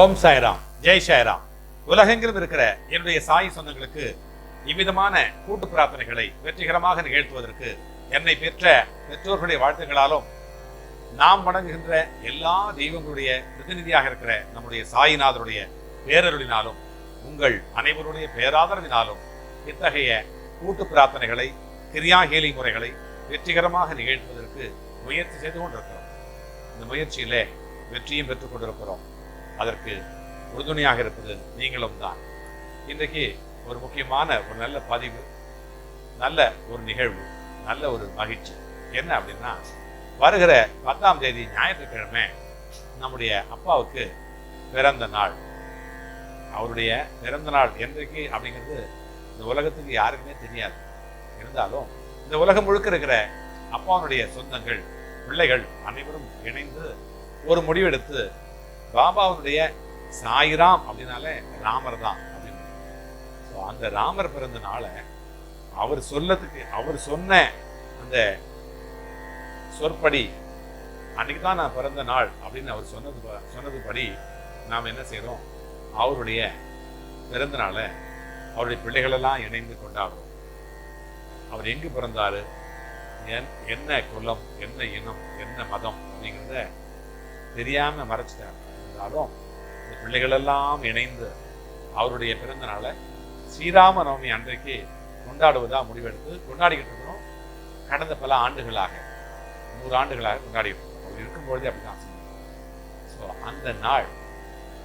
ஓம் சாய்ராம் ஜெய் சாய்ராம். உலகெங்கிலும் இருக்கிற என்னுடைய சாய் சொந்தங்களுக்கு இவ்விதமான கூட்டு பிரார்த்தனைகளை வெற்றிகரமாக நிகழ்த்துவதற்கு என்னை பெற்ற பெற்றோர்களுடைய வாழ்த்துக்களாலும் நாம் வணங்குகின்ற எல்லா தெய்வங்களுடைய பிரதிநிதியாக இருக்கிற நம்முடைய சாயிநாதருடைய பேரருளினாலும் உங்கள் அனைவருடைய பேராதரவினாலும் இத்தகைய கூட்டு பிரார்த்தனைகளை கிரியாஹேலி முறைகளை வெற்றிகரமாக நிகழ்த்துவதற்கு முயற்சி செய்து கொண்டிருக்கிறோம். இந்த முயற்சியிலே வெற்றியும் பெற்றுக் கொண்டிருக்கிறோம். அதற்கு உறுதுணையாக இருப்பது நீங்களும் தான். இன்றைக்கு ஒரு முக்கியமான ஒரு நல்ல பதிவு நல்ல ஒரு நிகழ்வு நல்ல ஒரு மகிழ்ச்சி. என்ன அப்படின்னா வருகிற பத்தாம் தேதி ஞாயிற்றுக்கிழமை நம்முடைய அப்பாவுக்கு பிறந்த நாள். அவருடைய பிறந்த நாள் என்றைக்கு அப்படிங்கிறது இந்த உலகத்துக்கு யாருக்குமே தெரியாது. இருந்தாலும் இந்த உலகம் முழுக்க இருக்கிற அப்பாவுடைய சொந்தங்கள் பிள்ளைகள் அனைவரும் இணைந்து ஒரு முடிவெடுத்து பாபாவுடைய சாயிராம் அப்படின்னாலே ராமர் தான் அப்படின்னு. ஸோ அந்த ராமர் பிறந்த நாளை அவர் சொல்லத்துக்கு அவர் சொன்ன அந்த சொற்படி அன்னைக்கு தான் நான் பிறந்த நாள் அப்படின்னு அவர் சொன்னது சொன்னது படி நாம் என்ன செய்கிறோம் அவருடைய பிறந்த நாளை அவருடைய பிள்ளைகளெல்லாம் இணைந்து கொண்டாடுறோம். அவர் எங்கு பிறந்தாரு? என் என்ன குலம் என்ன இனம் என்ன மதம் அப்படிங்கிறத தெரியாம மறைச்சிட்டார். இருந்தாலும் இந்த பிள்ளைகளெல்லாம் இணைந்து அவருடைய பிறந்த நாளை ஸ்ரீராம நவமி அன்றைக்கு கொண்டாடுவதா முடிவெடுத்து கொண்டாடிக்கிட்டு இருக்கிறோம். கடந்த பல ஆண்டுகளாக நூறு ஆண்டுகளாக கொண்டாடிக்கிட்டு இருக்கோம். அவர் இருக்கும்பொழுதே அப்படிதான் ஸோ அந்த நாள்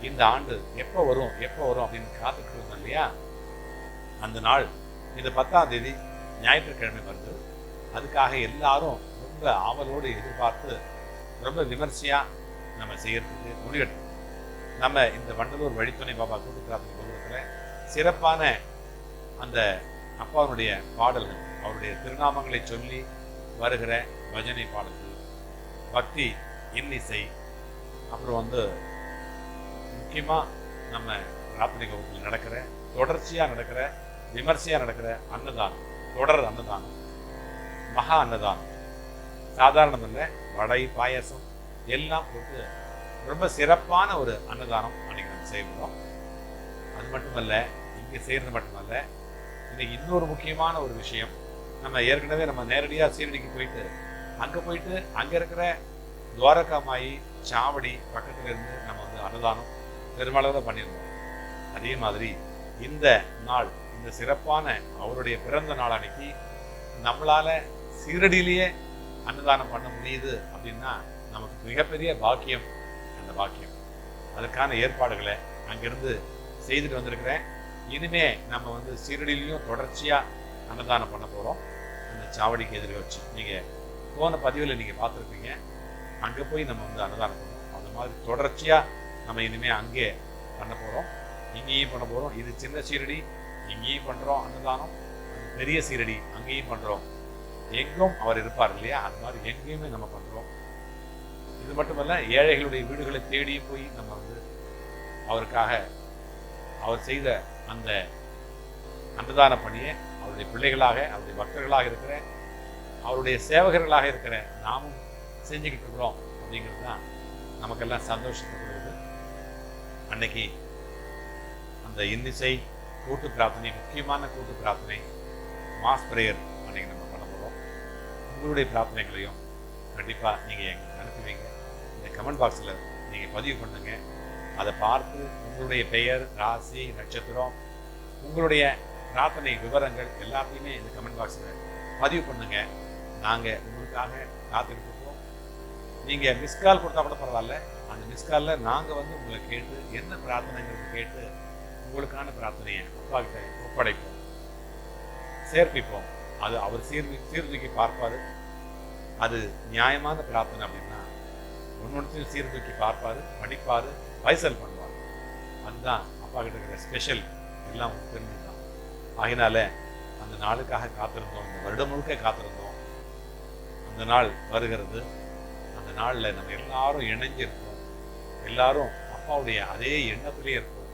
இந்த ஆண்டு எப்போ வரும் எப்போ வரும் அப்படின்னு காத்துக்கிட்டு இருந்தோம் இல்லையா? அந்த நாள் இந்த பத்தாம் தேதி ஞாயிற்றுக்கிழமை வருது அதுக்காக எல்லாரும் ரொம்ப ஆவலோடு எதிர்பார்த்து ரொம்ப விமர்சையா நம்ம செய்யறதுக்கு முடிவெடுக்கணும் நம்ம இந்த வண்டலூர் வழித்துணை பாபா கூட்டு பிரார்த்தனை கோபுரத்தில் சிறப்பான அந்த அப்பாவுடைய பாடல்கள் அவருடைய திருநாமங்களை சொல்லி வருகிற பஜனை பாடல்கள் பக்தி இன்னிசை அப்புறம் வந்து முக்கியமாக நம்ம ராத்திரி கோபுரத்தில் நடக்கிற தொடர்ச்சியாக நடக்கிற விமர்சையாக நடக்கிற அன்னதானம் தொடர் அன்னதானம் மகா அன்னதானம். சாதாரணமில்லை வடை பாயசம் எல்லாம் போட்டு ரொம்ப சிறப்பான ஒரு அன்னதானம் அன்னைக்கு நம்ம செய்கிறோம் அது மட்டுமல்ல இங்கே செய்கிறது மட்டுமல்ல இன்னைக்கு இன்னொரு முக்கியமான ஒரு விஷயம். நம்ம ஏற்கனவே நம்ம நேரடியாக சீரடிக்கு போயிட்டு அங்கே போயிட்டு அங்கே இருக்கிற துவாரகா மாயி சாவடி பக்கத்துல இருந்து நம்ம வந்து அன்னதானம் பெருமளவில் பண்ணியிருந்தோம். அதே மாதிரி இந்த நாள் இந்த சிறப்பான அவருடைய பிறந்த நாள் அன்னைக்கு நம்மளால சீரடியிலேயே அன்னதானம் பண்ண முடியுது அப்படின்னா நமக்கு மிகப்பெரிய பாக்கியம் அந்த வாக்கியம். அதற்கான ஏற்பாடுகளை அங்கிருந்து செய்துட்டு வந்திருக்கிறேன். இனிமே நம்ம வந்து சீரடியிலையும் தொடர்ச்சியா அன்னதானம் பண்ண போறோம். அந்த சாவடிக்கு எதிர்க்க வச்சு. நீங்க போன பதிவில் நீங்க பார்த்துருப்பீங்க. அங்க போய் நம்ம வந்து அன்னதானம் பண்ணுவோம் அந்த மாதிரி தொடர்ச்சியா நம்ம இனிமே அங்கே பண்ண போறோம். இங்கேயும் பண்ண போறோம். இது சின்ன சீரடி. இங்கேயும் பண்றோம் அன்னதானம். பெரிய சீரடி. அங்கேயும் பண்றோம். எங்கும் அவர் இருப்பார் இல்லையா? அந்த மாதிரி எங்கேயுமே நம்ம பண்றோம். இது மட்டுமல்ல ஏழைகளுடைய வீடுகளை தேடி போய் நம்ம வந்து அவருக்காக அவர் செய்த அந்த அன்னதான பணியை அவருடைய பிள்ளைகளாக அவருடைய பக்தர்களாக இருக்கிற அவருடைய சேவகர்களாக இருக்கிற நாமும் செஞ்சுக்கிட்டு இருக்கிறோம் அப்படிங்கிறது தான் நமக்கெல்லாம் சந்தோஷத்தை கொடுக்குது. அன்னைக்கு அந்த இன்னிசை கூட்டு பிரார்த்தனை முக்கியமான கூட்டு பிரார்த்தனை மாஸ் பிரேயர் அன்னைக்கு நம்ம பண்ண போகிறோம் உங்களுடைய பிரார்த்தனைகளையும் கண்டிப்பாக நீங்கள் எங்களுக்கு அனுப்புவீங்க. இந்த கமெண்ட் பாக்ஸில் நீங்கள் பதிவு பண்ணுங்க. அதை பார்த்து உங்களுடைய பெயர் ராசி நட்சத்திரம் உங்களுடைய பிரார்த்தனை விவரங்கள் எல்லாத்தையுமே இந்த கமெண்ட் பாக்ஸில் பதிவு பண்ணுங்க. நாங்கள் உங்களுக்காக காத்துக்கிட்டு இருக்கோம் நீங்கள் மிஸ் கால் கொடுத்தா கூட பரவாயில்ல. அந்த மிஸ்காலில் நாங்கள் வந்து உங்களை கேட்டு என்ன பிரார்த்தனைங்கிறது கேட்டு உங்களுக்கான பிரார்த்தனையை அப்பா கிட்ட ஒப்படைப்போம். சேர்ப்பிப்போம். அது அவர் சீர்வி சீர்தூக்கி பார்ப்பார். அது நியாயமான பிரார்த்தனை அப்படின்னா ஒன்னொன்றையும் சீர்தூக்கி பார்ப்பாரு படிப்பாரு பைசல் பண்ணுவார். அதுதான் அப்பா கிட்ட இருக்கிற ஸ்பெஷல் எல்லாம் தெரிஞ்சுதான். ஆகினால அந்த நாளுக்காக காத்திருந்தோம் இந்த வருடம் முழுக்க காத்திருந்தோம். அந்த நாள் வருகிறது. அந்த நாளில் நம்ம எல்லாரும் இணைஞ்சிருக்கோம் எல்லாரும் அப்பாவுடைய அதே எண்ணத்திலே இருப்போம்.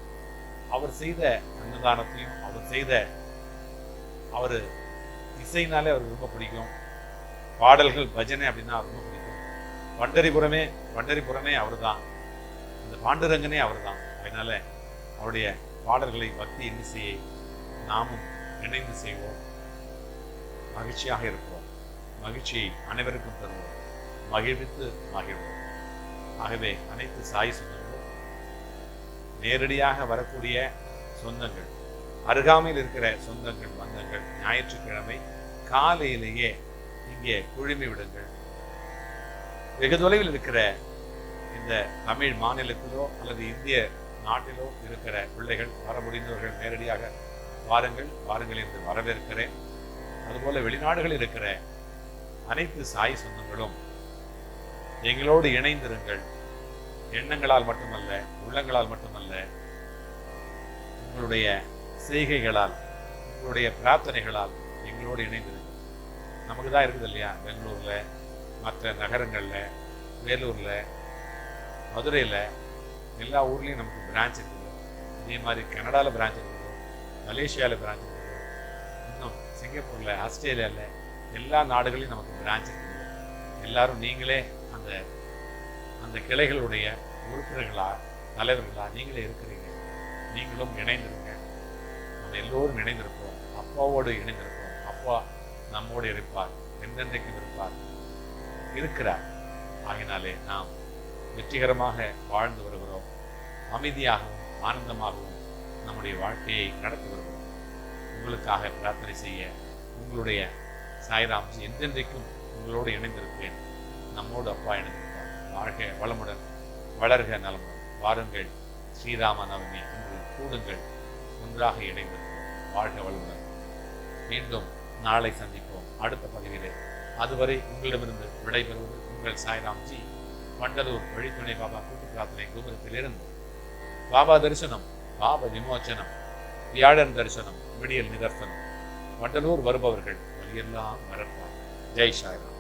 அவர் செய்த அன்னதானத்தையும் அவர் செய்த அவர் இசைனாலே அவருக்கு ரொம்ப பிடிக்கும். பாடல்கள் பஜனை அப்படின்னா ரொம்ப பிடிக்கும் வண்டரிபுரமே வண்டரிபுரமே அவர்தான். அந்த பாண்டுரங்கனே அவர் தான் அதனால அவருடைய பாடல்களை பக்தி இன்னிசையை நாமும் இணைந்து செய்வோம். மகிழ்ச்சியாக இருப்போம். மகிழ்ச்சியை அனைவருக்கும் தருவோம். மகிழ்வித்து மகிழ்வோம். ஆகவே அனைத்து சாய் சொந்தங்களும் நேரடியாக வரக்கூடிய சொந்தங்கள் அருகாமையில் இருக்கிற சொந்தங்கள் பந்தங்கள் ஞாயிற்றுக்கிழமை காலையிலேயே இங்கே குழுமி விடுங்கள். வெகு தொலைவில் இருக்கிற இந்த தமிழ் மாநிலத்திலோ அல்லது இந்திய நாட்டிலோ இருக்கிற பிள்ளைகள் வர முடிந்தவர்கள் நேரடியாக வாருங்கள் வாருங்கள் என்று வரவேற்கிறேன். அதுபோல வெளிநாடுகளில் இருக்கிற அனைத்து சாய் சொந்தங்களும் எங்களோடு இணைந்திருங்கள். எண்ணங்களால் மட்டுமல்ல உள்ளங்களால் மட்டுமல்ல உங்களுடைய செய்கைகளால் உங்களுடைய பிரார்த்தனைகளால் எங்களோடு இணைந்திருங்கள். நமக்கு தான் இருக்குது இல்லையா? பெங்களூர்ல மற்ற நகரங்களில் வேலூரில் மதுரையில் எல்லா ஊர்லேயும் நமக்கு பிரான்ச் இருக்குது. இதே மாதிரி கனடாவில் பிரான்ச் இருக்குது மலேசியாவில் பிரான்ச் இருக்குது இன்னும் சிங்கப்பூரில் ஆஸ்திரேலியாவில் எல்லா நாடுகளையும் நமக்கு பிரான்ச் இருக்குது. எல்லாரும் நீங்களே அந்த அந்த கிளைகளுடைய உறுப்பினர்களாக தலைவர்களாக நீங்களே இருக்கிறீங்க. நீங்களும் இணைந்திருங்க. நம்ம எல்லோரும் இணைந்திருப்போம். அப்பாவோடு இணைந்திருப்போம். அப்பா நம்மோடு இருப்பார் என்றென்றைக்கும் இருப்பார் இருக்கிறார். ஆகினாலே நாம் வெற்றிகரமாக வாழ்ந்து வருகிறோம் அமைதியாகவும் ஆனந்தமாகவும் நம்முடைய வாழ்க்கையை நடத்தி வருகிறோம். உங்களுக்காக பிரார்த்தனை செய்ய உங்களுடைய சாய்ராம் என்றென்றைக்கும் உங்களோடு இணைந்திருப்பேன். நம்மோடு அப்பா இணைந்திருப்பார். வாழ்க வளமுடன் வளர்க நலமுடன். வாருங்கள் ஸ்ரீராம நவமி என்று கூடுங்கள் ஒன்றாக இணைந்திருப்போம். வாழ்க வளமுடன். மீண்டும் நாளை சந்திப்போம். அடுத்த பதிவிலே அதுவரை உங்களிடமிருந்து விடைபெறுவது உங்கள் சாய்ராம்ஜி. வண்டலூர் வழித்துணை பாபா கூட்டு பிரார்த்தனை கோபுரத்திலிருந்து. பாபா தரிசனம் பாப விமோச்சனம் வியாழன் தரிசனம் விடியல் நிதர்சனம். வண்டலூர் வருபவர்கள் வழியெல்லாம் மறப்பார் ஜெய் சாய்ராம்.